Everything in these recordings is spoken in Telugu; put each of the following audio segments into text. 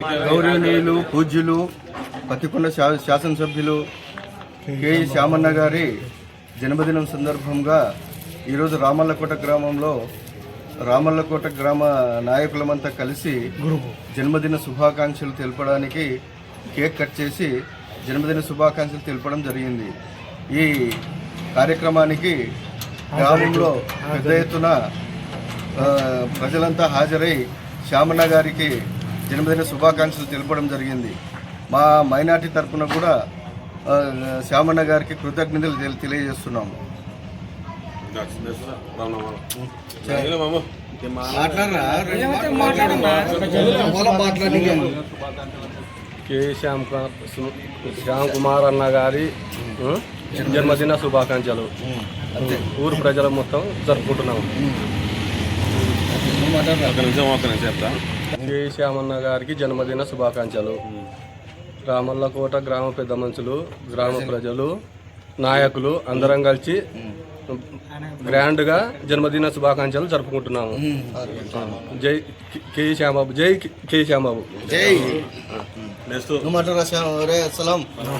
గౌరవనీయులు పూజ్యులు పతికొండ శా- శాసనసభ్యులు కె. శ్యామన్న గారి జన్మదినం సందర్భంగా ఈరోజు రామల్లకోట గ్రామంలో రామల్లకోట గ్రామ నాయకులమంతా కలిసి జన్మదిన శుభాకాంక్షలు తెలపడానికి కేక్ కట్ చేసి జన్మదిన శుభాకాంక్షలు తెలపడం జరిగింది. ఈ కార్యక్రమానికి గ్రామంలో పెద్ద ఎత్తున ప్రజలంతా హాజరై శ్యామన్న గారికి జన్మదిన శుభాకాంక్షలు తెలపడం జరిగింది. మా మైనార్టీ తరఫున కూడా శ్యామన్న గారికి కృతజ్ఞతలు తెలి- తెలియజేస్తున్నాము. కే శ్యామ్ శ్యామ్ కుమార్ అన్న గారి జన్మదిన శుభాకాంక్షలు. ఊరు ప్రజలు మొత్తం జరుపుకుంటున్నాము. కే శ్యామన్న గారికి జన్మదిన శుభాకాంక్షలు. రామల్లకోట గ్రామ పెద్ద మనుషులు గ్రామ ప్రజలు నాయకులు అందరం కలిసి గ్రాండ్గా జన్మదిన శుభాకాంక్షలు జరుపుకుంటున్నాము. జై కే శ్యామబాబు జై కే శ్యామబాబు. జై.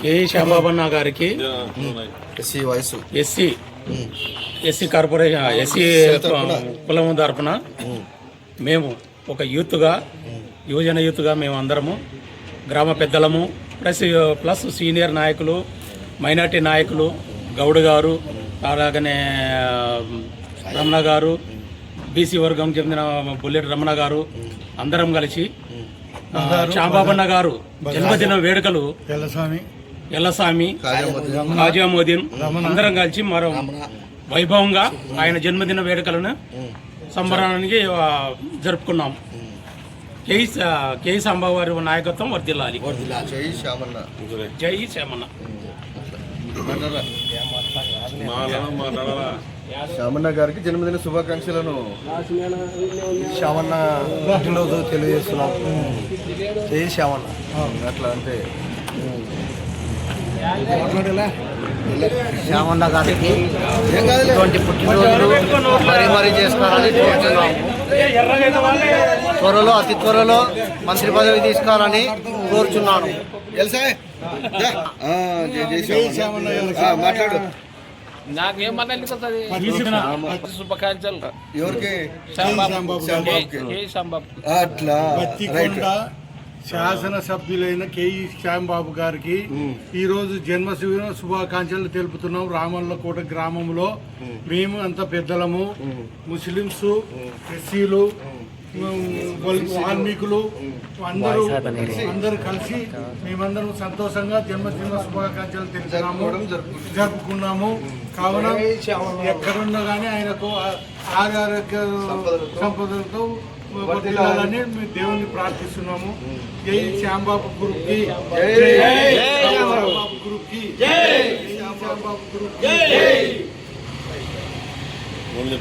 కే శ్యాంబాబన్న గారికి ఎస్సీ వయసు ఎస్సీ ఎస్సీ కార్పొరేషన్ ఎస్సీ కులం తరపున మేము ఒక యూత్గా యువజన యూత్గా మేము అందరము గ్రామ పెద్దలము ప్లస్ ప్లస్ సీనియర్ నాయకులు మైనార్టీ నాయకులు గౌడ్ గారు అలాగనే రమణ గారు బీసీ వర్గం చెందిన బుల్లెట్ రమణ గారు అందరం కలిసి శ్యాంబాబన్న గారు జన్మదిన వేడుకలు ఎల్లస్వామి కాజామోదీన్ అందరం కలిసి మరో వైభవంగా ఆయన జన్మదిన వేడుకలను సంబరానికి జరుపుకున్నాం. జై జై సాంబాబు వారి నాయకత్వం వర్దిల్లాలి. జై శ్యామన్న. జై శ్యామన్న. శ్యామన్న గారికి జన్మదిన శుభాకాంక్షలను శ్యామన్న పుట్టినరోజు తెలియజేస్తున్నాం. జై శ్యామన్న. అట్లా అంటే శ్యామన్న గారికి ఇటువంటి పుట్టినరోజులు మరీ మరీ చేసుకోవాలని కోరుతున్నాం త్వరలో అతి త్వరలో మంత్రి పదవి తీసుకోవాలని కోరుచున్నాను. మాట్లాడు. శుభాకాంక్షలు అట్లా. శాసనసభ్యులైన కేఈ శ్యాంబాబు గారికి ఈ రోజు జన్మదిన శుభాకాంక్షలు తెలుపుతున్నాం రామల్లకోట గ్రామంలో. మేము అంత పెద్దలము. ముస్లింస్ ఎస్సీలు వాల్మీకులు అందరూ అందరూ కలిసి మేమందరం సంతోషంగా జన్మదిన శుభాకాంక్షలు తెలుపుతున్నాము జరుపుకున్నాము. కావున ఎక్కడున్నా కానీ ఆయనకు ఆరోగ్య సంపదలతో వర్ధిల్లాలని. మేము దేవుణ్ణి ప్రార్థిస్తున్నాము. జై శ్యాంబాబు గురుకి శ్యాంబాబు గురుకి జై శ్యాంబాబు గురుకి ముందు